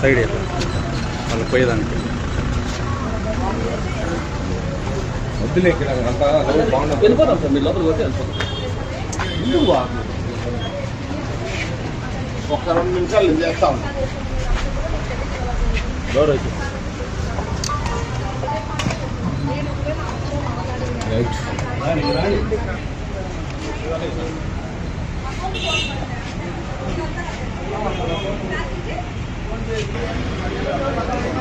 Side అయిపో వాళ్ళు పోయేదానికి. వద్దులే వెళ్ళిపోతాం సార్ మీరు లోపలికి పోతే వెళ్ళిపోతాం. ఒక్క రెండు నిమిషాలు నేను చేస్తా డోర్ అయితే రైట్. ありがとうございます。